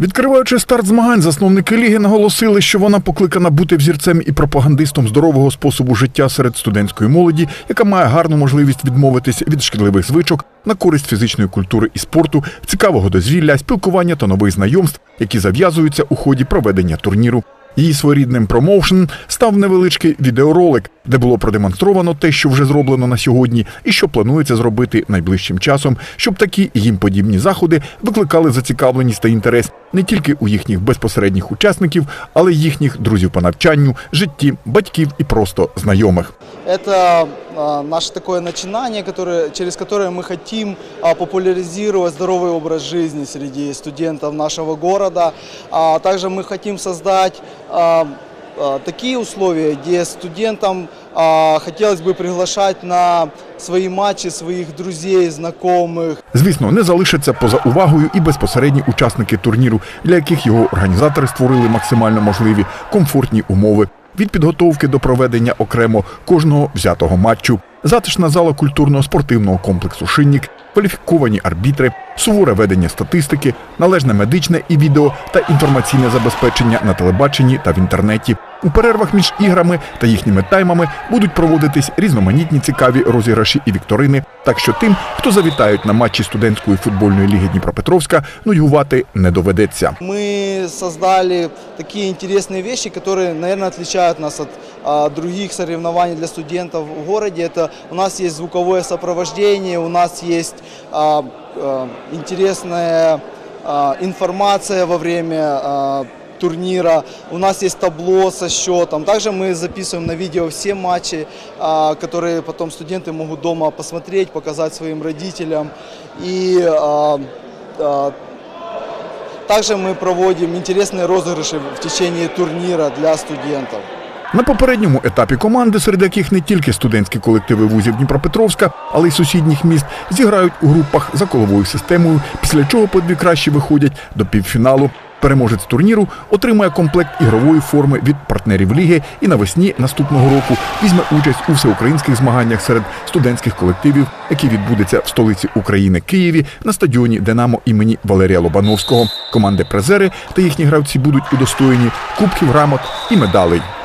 Відкриваючи старт змагань, засновники ліги наголосили, що вона покликана бути взірцем і пропагандистом здорового способу життя серед студентської молоді, яка має гарну можливість відмовитись від шкідливих звичок на користь фізичної культури і спорту, цікавого дозвілля, спілкування та нових знайомств, які зав'язуються у ході проведення турніру. Її своєрідним промоушен став невеличкий відеоролик, де було продемонстровано те, що вже зроблено на сьогодні, і що планується зробити найближчим часом, щоб такі їм подібні заходи викликали зацікавленість та інтерес не тільки у їхніх безпосередніх учасників, але й їхніх друзів по навчанню, житті, батьків і просто знайомих. А, наше такое начинание, которое, через которое мы хотим а, популяризировать здоровый образ жизни среди студентов нашего города. А также мы хотим создать а, а, такие условия, где студентам а, хотелось бы приглашать на свои матчи своих друзей, знакомых, Звісно, не залишаться поза увагою і безпосередні учасники турніру, для яких його організатори створили максимально можливі комфортні умови від підготовки до проведення окремо кожного взятого матчу, затишна зала культурно-спортивного комплексу Шиннік, кваліфіковані арбітри, суворе ведення статистики, належне медичне і відео та інформаційне забезпечення на телебаченні та в інтернеті. У перервах між іграми та їхніми таймами будуть проводитись різноманітні цікаві розіграші і вікторини. Так що тим, хто завітають на матчі студентської футбольної ліги Дніпропетровська, нудьгувати не доведеться. Мы создали такие интересные вещи, которые, наверное, отличают нас от а, других соревнований для студентов в городе. Это у нас есть звуковое сопровождение, у нас есть а, а, интересная а, информация во время а, турнира, у нас есть табло со счетом. Также мы записываем на видео все матчи, а, которые потом студенты могут дома посмотреть, показать своим родителям. И а, а, также мы проводим интересные розыгрыши в течение турнира для студентов. На попередньому етапі команди, серед яких не тільки студентські колективи вузів Дніпропетровська, але й сусідніх міст, зіграють у групах за коловою системою, після чого по дві кращі виходять до півфіналу. Переможець турніру отримає комплект ігрової форми від партнерів ліги і навесні наступного року візьме участь у всеукраїнських змаганнях серед студентських колективів, які відбудеться в столиці України Києві на стадіоні Динамо імені Валерія Лобановського. Команди призери та їхні гравці будуть удостоєні кубків, грамот і медалей.